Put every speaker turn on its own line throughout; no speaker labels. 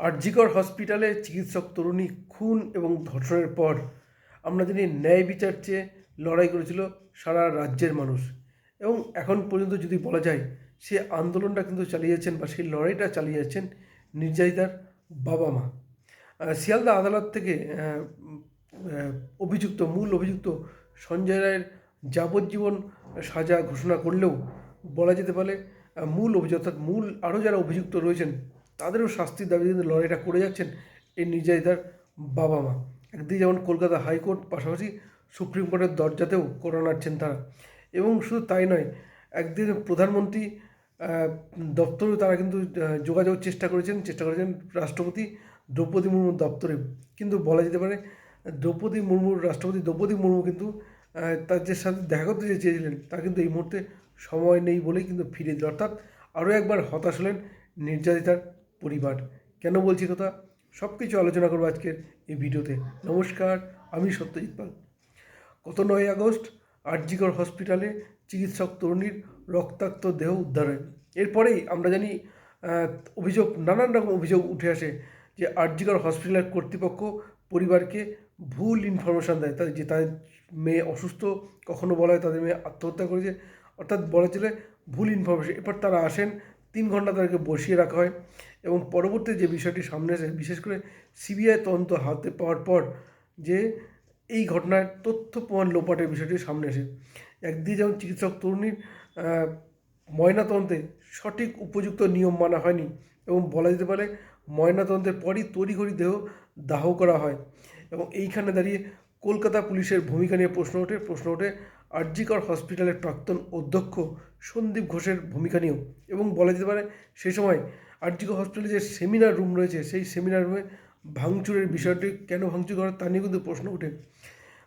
আরজিকর হসপিটালে চিকিৎসক তরুণী খুন এবং ধর্ষণের পর আমরা জানি ন্যায় বিচার চেয়ে লড়াই করেছিল সারা রাজ্যের মানুষ। এবং এখন পর্যন্ত যদি বলা যায়, সে আন্দোলনটা কিন্তু চালিয়েছেন বা সেই লড়াইটা চালিয়ে যাচ্ছেন নির্যাতিতার বাবা মা। শিয়ালদা আদালত থেকে অভিযুক্ত, মূল অভিযুক্ত সঞ্জয় রায়ের যাবজ্জীবন সাজা ঘোষণা করলেও বলা যেতে পারে মূল অভিযোগ অর্থাৎ মূল আরও যারা অভিযুক্ত রয়েছেন তাদেরও শাস্তির দাবিতে কিন্তু লড়াইটা করে যাচ্ছেন এই নির্যাতিতার বাবা মা। একদিকে যেমন কলকাতা হাইকোর্ট পাশাপাশি সুপ্রিম কোর্টের দরজাতেও করে নাড়ছেন তারা। এবং শুধু তাই নয় একদিকে প্রধানমন্ত্রী আহ, দপ্তরেও তারা কিন্তু যোগাযোগ চেষ্টা করেছেন চেষ্টা করেছেন রাষ্ট্রপতি দ্রৌপদী মুর্মুর দপ্তরে। কিন্তু বলা যেতে পারে দ্রৌপদী মুর্মুর রাষ্ট্রপতি দ্রৌপদী মুর্মু কিন্তু যে সাথে দেখা করতে যে চেয়েছিলেন তা কিন্তু এই মুহূর্তে সময় নেই বলেই কিন্তু ফিরে দিল অর্থাৎ আরও একবার হতাশ হলেন নির্যাতিতার পরিবার। কেন বলছি কথা? সব কিছু আলোচনা করব আজকের এই ভিডিওতে। নমস্কার, আমি সত্যজিৎ পাল। গত নয় আগস্ট আরজিকর হসপিটালে চিকিৎসক তরুণীর রক্তাক্ত দেহ উদ্ধার হয় এরপরেই আমরা জানি অভিযোগ, নানান রকম অভিযোগ উঠে আসে যে আরজিকর হসপিটালের কর্তৃপক্ষ পরিবারকে ভুল ইনফরমেশান দেয়। তাদের যে তাদের মেয়ে অসুস্থ, কখনো বলা হয় তাদের মেয়ে আত্মহত্যা করেছে, অর্থাৎ বলা চলে ভুল ইনফরমেশন এরপর তারা আসেন তিন ঘণ্টা তাদেরকে বসিয়ে রাখা হয় এবং পরবর্তী যে বিষয়টি সামনে আসে, বিশেষ করে সিবিআই তদন্ত হাতে পাওয়ার পর যে এই ঘটনায় তথ্য প্রমাণ লোপাটের বিষয়টি সামনে আসে। একদিকে যেমন চিকিৎসক তরুণীর ময়নাতন্ত্রে সঠিক উপযুক্ত নিয়ম মানা হয়নি এবং বলা যেতে পারে ময়নাতন্ত্রের পরই তড়িঘড়ি দেহ দাহ করা হয় এবং এইখানে দাঁড়িয়ে কলকাতা পুলিশের ভূমিকা নিয়ে প্রশ্ন ওঠে। প্রশ্ন ওঠে আরজিকর হসপিটালের প্রাক্তন অধ্যক্ষ সন্দীপ ঘোষের ভূমিকা নিয়েও। এবং বলা যেতে পারে, সেই সময় আরজিকর হসপিটালে যে সেমিনার রুম রয়েছে, সেই সেমিনার রুমে ভাঙচুরের বিষয়টি কেন ভাঙচুর করা তা নিয়ে কিন্তু প্রশ্ন ওঠে।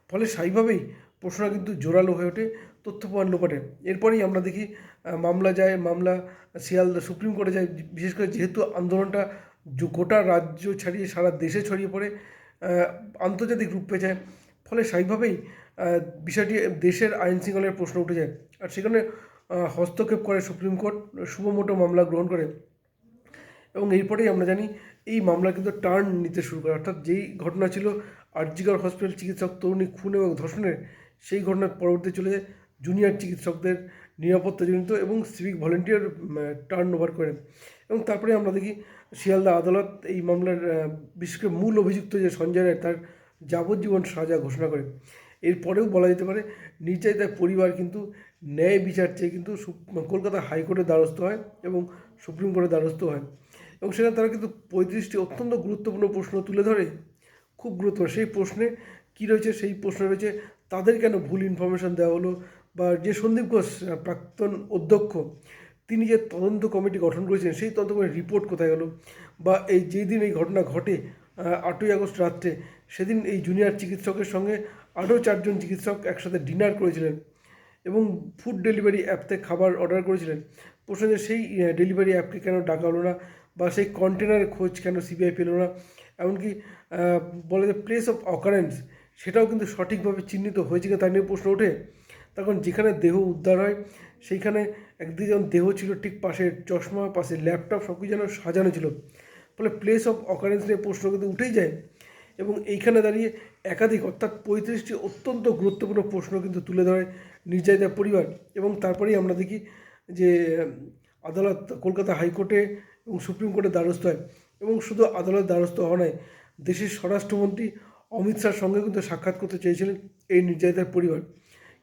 ফলে স্বাভাবিকভাবেই প্রশ্নটা কিন্তু জোরালো হয়ে ওঠে তথ্য প্রমাণ লোপাটে। এরপরেই আমরা দেখি মামলা যায়, মামলা শিয়ালদা সুপ্রিম কোর্টে যায়। বিশেষ করে যেহেতু আন্দোলনটা গোটা রাজ্য ছাড়িয়ে সারা দেশে ছড়িয়ে পড়ে আন্তর্জাতিক রূপ পেয়ে যায় ফলে স্বাভাবিকভাবেই বিষয়টি দেশের আইন শৃঙ্খলার প্রশ্ন উঠে যায়। আর সেখানে হস্তক্ষেপ করে সুপ্রিম কোর্ট শুভমোটো মামলা গ্রহণ করে। এবং এরপরেই আমরা জানি, এই মামলা কিন্তু টার্ন নিতে শুরু করে। অর্থাৎ যেই ঘটনা ছিল আরজিগর হসপিটাল চিকিৎসক তরুণী খুন এবং ধর্ষণের, সেই ঘটনার পরবর্তী চলে যায় জুনিয়র চিকিৎসকদের নিরাপত্তাজনিত এবং সিভিক ভলেন্টিয়ার টার্ন ওভার করেন এবং তারপরে আমরা দেখি, শিয়ালদা আদালত এই মামলার বিশেষ করে মূল অভিযুক্ত যে সঞ্জয় রায়, তার যাবজ্জীবন সাজা ঘোষণা করে। এরপরেও বলা যেতে পারে নির্যাতিতার পরিবার কিন্তু ন্যায় বিচার চেয়ে কিন্তু কলকাতা হাইকোর্টের দ্বারস্থ হয় এবং সুপ্রিম কোর্টের দ্বারস্থ হয়। এবং সেখানে তারা কিন্তু পঁয়ত্রিশটি অত্যন্ত গুরুত্বপূর্ণ প্রশ্ন তুলে ধরে। খুব গুরুত্বপূর্ণ। সেই প্রশ্নে কী রয়েছে? সেই প্রশ্নে রয়েছে, তাদের কেন ভুল ইনফরমেশন দেওয়া হলো? বা যে সন্দীপ ঘোষ প্রাক্তন অধ্যক্ষ, তিনি যে তদন্ত কমিটি গঠন করেছেন সেই তদন্ত কমিটির রিপোর্ট কোথায় গেল? বা এই যেই দিন এই ঘটনা ঘটে আটই আগস্ট রাত্রে সেদিন এই জুনিয়র চিকিৎসকের সঙ্গে আরও চারজন চিকিৎসক একসাথে ডিনার করেছিলেন এবং ফুড ডেলিভারি অ্যাপতে খাবার অর্ডার করেছিলেন। প্রশ্ন সেই ডেলিভারি অ্যাপকে কেন ডাকা হলো না বা সেই কন্টেনারের খোঁজ কেন সিবিআই পেল না? এমনকি বলে যে প্লেস অফ অকারেন্স সেটাও কিন্তু সঠিকভাবে চিহ্নিত হয়েছে তার নিয়ে প্রশ্ন ওঠে। তখন যেখানে দেহ উদ্ধার হয়, সেইখানে একদিকে যেমন দেহ ছিল ঠিক পাশে চশমা, পাশে ল্যাপটপ সব কিছু যেন সাজানো ছিল। ফলে প্লেস অফ অকারেন্স নিয়ে প্রশ্ন কিন্তু উঠেই যায়। এবং এইখানে দাঁড়িয়ে একাধিক, অর্থাৎ পঁয়ত্রিশটি অত্যন্ত গুরুত্বপূর্ণ প্রশ্ন কিন্তু তুলে ধরে নির্যাতিতার পরিবার এবং তারপরেই আমরা দেখি যে, আদালত কলকাতা হাইকোর্টে এবং সুপ্রিম কোর্টে দ্বারস্থ হয় এবং শুধু আদালত দ্বারস্থ হওয়া নয়, দেশের স্বরাষ্ট্রমন্ত্রী অমিত শাহর সঙ্গে কিন্তু সাক্ষাৎ করতে চেয়েছিলেন এই নির্যাতিতার পরিবার।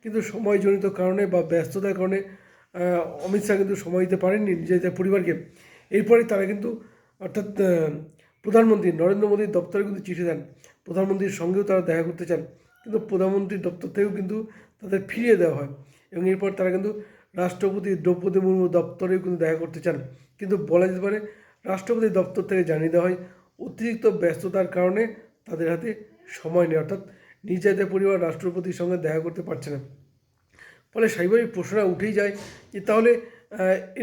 কিন্তু সময়জনিত কারণে বা ব্যস্ততার কারণে অমিত শাহ কিন্তু সময় দিতে পারেননি নির্যাতিতার পরিবারকে। এরপরেই তারা কিন্তু, অর্থাৎ প্রধানমন্ত্রী নরেন্দ্র মোদীর দপ্তরে কিন্তু চিঠি দেন। প্রধানমন্ত্রীর সঙ্গেও তারা দেখা করতে চান। কিন্তু প্রধানমন্ত্রীর দপ্তর থেকেও কিন্তু তাদের ফিরিয়ে দেওয়া হয় এবং এরপর তারা কিন্তু রাষ্ট্রপতি দ্রৌপদী মুর্মু দপ্তরেও কিন্তু দেখা করতে চান। কিন্তু বলা যেতে পারে, রাষ্ট্রপতি দপ্তর থেকে জানিয়ে দেওয়া হয়, অতিরিক্ত ব্যস্ততার কারণে তাদের হাতে সময় নেই। অর্থাৎ নির্যাতিত পরিবার রাষ্ট্রপতির সঙ্গে দেখা করতে পারছে না। ফলে স্বাভাবিক প্রশ্নটা উঠেই যায় যে তাহলে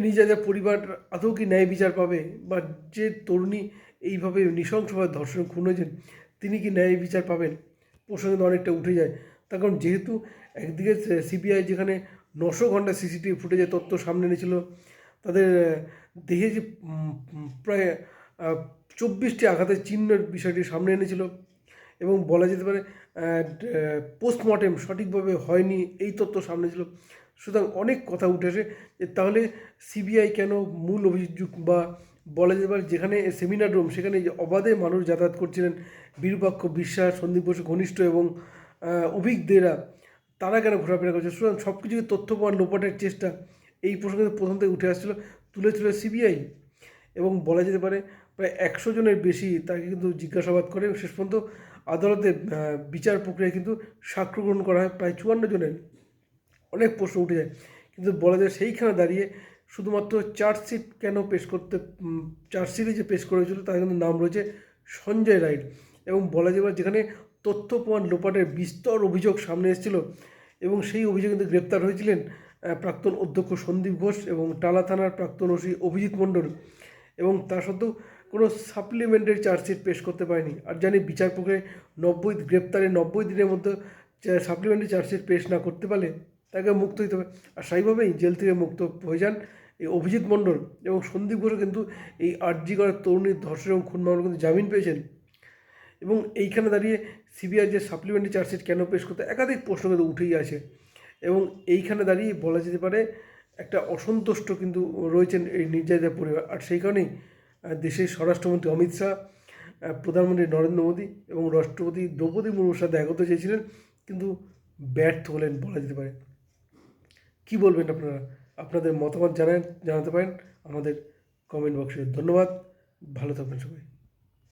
নির্যাতিত পরিবার আদৌ কি ন্যায় বিচার পাবে? বা যে তরুণী এইভাবে নৃশংসভাবে ধর্ষণ খুন হয়েছেন, তিনি কি ন্যায় বিচার পাবেন? কিন্তু অনেকটা উঠে যায়। তার কারণ যেহেতু একদিকে সিবিআই যেখানে নশো ঘণ্টা সিসিটিভি ফুটেজের তথ্য সামনে এনেছিল, তাদের দেহে যে প্রায় চব্বিশটি আঘাতের চিহ্নের বিষয়টি সামনে এনেছিল এবং বলা যেতে পারে পোস্টমর্টেম সঠিকভাবে হয়নি এই তথ্য সামনে ছিল সুতরাং অনেক কথা উঠে আসে যে তাহলে সিবিআই কেন মূল অভিযোগ বা বলা যেতে পারে যেখানে সেমিনার রুম সেখানে যে অবাধে মানুষ যাতায়াত করছিলেন বিরূপাক্ষ বিশ্বাস সন্দীপ বসু ঘনিষ্ঠ এবং আহ, অভিজ্ঞদেরা তারা কেন ঘোরাফেরা করছে? সুতরাং সব কিছুকে তথ্য প্রমাণ লোপাটের চেষ্টা এই প্রসঙ্গে প্রথম থেকে উঠে আসছিল তুলে তুলে সিবিআই এবং বলা যেতে পারে প্রায় একশো জনের বেশি তাকে কিন্তু জিজ্ঞাসাবাদ করে শেষ পর্যন্ত আদালতে বিচার প্রক্রিয়ায় কিন্তু সাক্ষ্য গ্রহণ করা হয়। প্রায় চুয়ান্ন জনের অনেক প্রশ্ন উঠে যায়। কিন্তু বলা যায় সেইখানে দাঁড়িয়ে শুধুমাত্র চার্জশিট কেন পেশ করতে চার্জশিটে যে পেশ করা হয়েছিল তার কিন্তু নাম রয়েছে সঞ্জয় রাইড এবং বলা যাবে যেখানে তথ্য প্রমাণ লোপাটের বিস্তর অভিযোগ সামনে এসেছিল এবং সেই অভিযোগে কিন্তু গ্রেপ্তার হয়েছিলেন প্রাক্তন অধ্যক্ষ সন্দীপ ঘোষ এবং টালা থানার প্রাক্তন ওসি অভিজিৎ মণ্ডল। এবং তা সত্ত্বেও কোনো সাপ্লিমেন্টারি চার্জশিট পেশ করতে পারেনি। আর জানি বিচার প্রক্রিয়ায় নব্বই গ্রেপ্তারের নব্বই দিনের মধ্যে সাপ্লিমেন্টারি চার্জশিট পেশ না করতে পারলে তাকে মুক্ত হতে হবে। আর সেইভাবেই জেল থেকে মুক্ত হয়ে যান এই অভিজিৎ মণ্ডল এবং সন্দীপ ঘোষও কিন্তু এই আর্জি করার তরুণীর ধর্ষণ এবং খুন মামলা কিন্তু জামিন পেয়েছেন। এবং এইখানে দাঁড়িয়ে সিবিআই যে সাপ্লিমেন্টারি চার্জশিট কেন পেশ করতে, একাধিক প্রশ্ন কিন্তু উঠেই আছে। এবং এইখানে দাঁড়িয়ে বলা যেতে পারে, একটা অসন্তুষ্ট কিন্তু রয়েছেন এই নির্যাতিতা পরিবার। আর সেই কারণেই দেশের স্বরাষ্ট্রমন্ত্রী অমিত শাহ প্রধানমন্ত্রী নরেন্দ্র মোদী এবং রাষ্ট্রপতি দ্রৌপদী মুর্মুর সাথে করতে চেয়েছিলেন, কিন্তু ব্যর্থ হলেন বলা যেতে পারে। কী বলবেন আপনারা? আপনাদের মতামত জানান জানাতে পারেন। আমাদের কমেন্ট বক্সে ধন্যবাদ। ভালো থাকবেন সবাই।